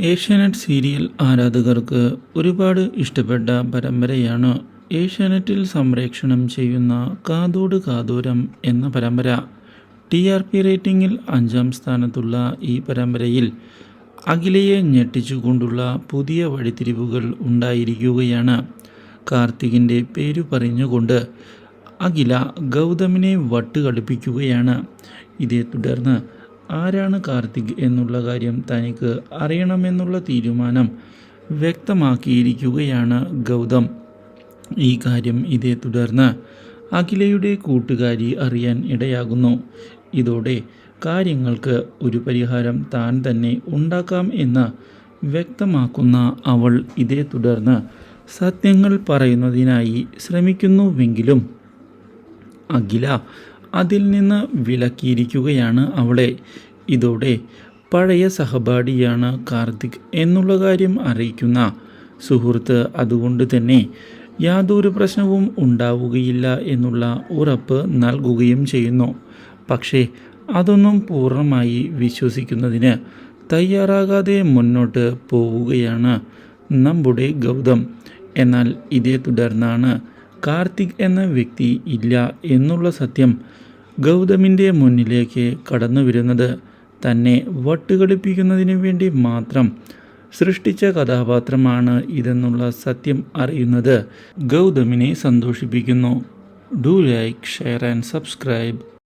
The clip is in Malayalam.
ഏഷ്യാനെറ്റ് സീരിയൽ ആരാധകർക്ക് ഒരുപാട് ഇഷ്ടപ്പെട്ട പരമ്പരയാണ് ഏഷ്യാനെറ്റിൽ സംപ്രേക്ഷണം ചെയ്യുന്ന കാതോട് കാതോരം എന്ന പരമ്പര. ടി ആർ പി റേറ്റിംഗിൽ അഞ്ചാം സ്ഥാനത്തുള്ള ഈ പരമ്പരയിൽ അഖിലയെ ഞെട്ടിച്ചുകൊണ്ടുള്ള പുതിയ വഴിത്തിരിവുകൾ ഉണ്ടായിരിക്കുകയാണ്. കാർത്തികിന്റെ പേരു പറഞ്ഞുകൊണ്ട് അഖില ഗൗതമിനെ വട്ടുകളിപ്പിക്കുകയാണ്. ഇതേ തുടർന്ന് ആരാണ് കാർത്തിക് എന്നുള്ള കാര്യം തനിക്ക് അറിയണമെന്നുള്ള തീരുമാനം വ്യക്തമാക്കിയിരിക്കുകയാണ് ഗൗതം. ഈ കാര്യം ഇതേ തുടർന്ന് അഖിലയുടെ കൂട്ടുകാരി അറിയാൻ ഇടയാകുന്നു. ഇതോടെ കാര്യങ്ങൾക്ക് ഒരു പരിഹാരം താൻ തന്നെ ഉണ്ടാക്കാം എന്ന് വ്യക്തമാക്കുന്ന അവൾ ഇതേ തുടർന്ന് സത്യങ്ങൾ പറയുന്നതിനായി ശ്രമിക്കുന്നുവെങ്കിലും അഖില അതിൽ നിന്ന് വിലക്കിയിരിക്കുകയാണ് അവളെ. ഇതോടെ പഴയ സഹപാഠിയാണ് കാർത്തിക് എന്നുള്ള കാര്യം അറിയിക്കുന്ന സുഹൃത്ത് അതുകൊണ്ട് തന്നെ യാതൊരു പ്രശ്നവും ഉണ്ടാവുകയില്ല എന്നുള്ള ഉറപ്പ് നൽകുകയും ചെയ്യുന്നു. പക്ഷേ അതൊന്നും പൂർണമായി വിശ്വസിക്കുന്നതിന് തയ്യാറാകാതെ മുന്നോട്ട് പോവുകയാണ് നമ്മുടെ ഗൗതം. എന്നാൽ ഇതേ തുടർന്നാണ് കാർത്തിക് എന്ന വ്യക്തി ഇല്ല എന്നുള്ള സത്യം ഗൗതമിന്റെ മുന്നിലേക്ക് കടന്നു വരുന്നത് തന്നെ വട്ടുകളിപ്പിക്കുന്നതിന് വേണ്ടി മാത്രം സൃഷ്ടിച്ച കഥാപാത്രമാണ് ഇതെന്നുള്ള സത്യം അറിയുന്നത്. ഗൗതമിനെ സന്തോഷിപ്പിക്കുന്നു. Do like share and subscribe